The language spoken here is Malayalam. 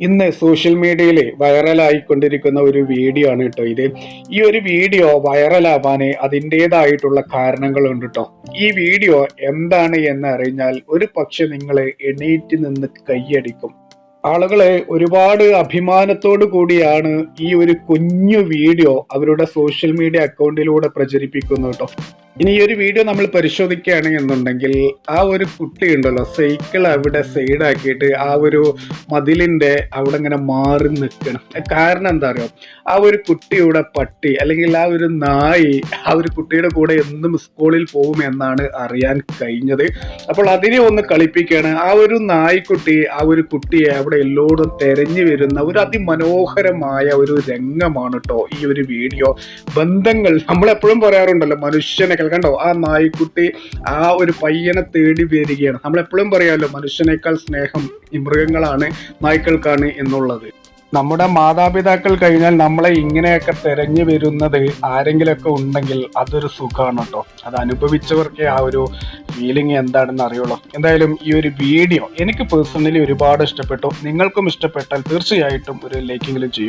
ഇന്ന് സോഷ്യൽ മീഡിയയിൽ വൈറലായിക്കൊണ്ടിരിക്കുന്ന ഒരു വീഡിയോ ആണ് കേട്ടോ ഇത്. ഈ ഒരു വീഡിയോ വൈറലാവാൻ അതിന്റെതായിട്ടുള്ള കാരണങ്ങളുണ്ട് കേട്ടോ ഈ വീഡിയോ എന്താണ് എന്ന് അറിഞ്ഞാൽ ഒരു പക്ഷെ നിങ്ങൾ എണീറ്റ് നിന്ന് കൈയടിക്കും. ആളുകളെ ഒരുപാട് അഭിമാനത്തോടു കൂടിയാണ് ഈ ഒരു കുഞ്ഞു വീഡിയോ അവരുടെ സോഷ്യൽ മീഡിയ അക്കൗണ്ടിലൂടെ പ്രചരിപ്പിക്കുന്നത് കേട്ടോ ഇനി ഈ ഒരു വീഡിയോ നമ്മൾ പരിശോധിക്കുകയാണ് എന്നുണ്ടെങ്കിൽ ആ ഒരു കുട്ടി ഉണ്ടല്ലോ സൈക്കിൾ അവിടെ സൈഡാക്കിയിട്ട് ആ ഒരു മതിലിന്റെ അവിടെ ഇങ്ങനെ മാറി നിൽക്കണം. കാരണം എന്താ അറിയോ? ആ ഒരു കുട്ടിയുടെ പട്ടി അല്ലെങ്കിൽ ആ ഒരു നായി ആ ഒരു കുട്ടിയുടെ കൂടെ എന്നും സ്കൂളിൽ പോകും എന്നാണ് അറിയാൻ കഴിഞ്ഞത്. അപ്പോൾ അതിനെ ഒന്ന് കളിപ്പിക്കുകയാണ്. ആ ഒരു നായ്ക്കുട്ടി ആ ഒരു കുട്ടിയെ അവിടെ എല്ലോടും തെരഞ്ഞു വരുന്ന ഒരു അതിമനോഹരമായ ഒരു രംഗമാണ് കേട്ടോ ഈ ഒരു വീഡിയോ. ബന്ധങ്ങൾ നമ്മളെപ്പോഴും പറയാറുണ്ടല്ലോ മനുഷ്യനെ കണ്ടോ? ആ നായ്ക്കുട്ടി ആ ഒരു പയ്യനെ തേടി വരികയാണ്. നമ്മൾ എപ്പോഴും പറയാമല്ലോ മനുഷ്യനേക്കാൾ സ്നേഹം ഈ മൃഗങ്ങളാണ് നായ്ക്കൾക്കാണ് എന്നുള്ളത്. നമ്മുടെ മാതാപിതാക്കൾ കഴിഞ്ഞാൽ നമ്മളെ ഇങ്ങനെയൊക്കെ തെരഞ്ഞു വരുന്നത് ആരെങ്കിലുമൊക്കെ ഉണ്ടെങ്കിൽ അതൊരു സുഖമാണ് കേട്ടോ അത് അനുഭവിച്ചവർക്കേ ആ ഒരു ഫീലിംഗ് എന്താണെന്ന് അറിയുള്ളൂ. എന്തായാലും ഈ ഒരു വീഡിയോ എനിക്ക് പേഴ്സണലി ഒരുപാട് ഇഷ്ടപ്പെട്ടു. നിങ്ങൾക്കും ഇഷ്ടപ്പെട്ടാൽ തീർച്ചയായിട്ടും ഒരു ലൈക്കെങ്കിലും ചെയ്യും.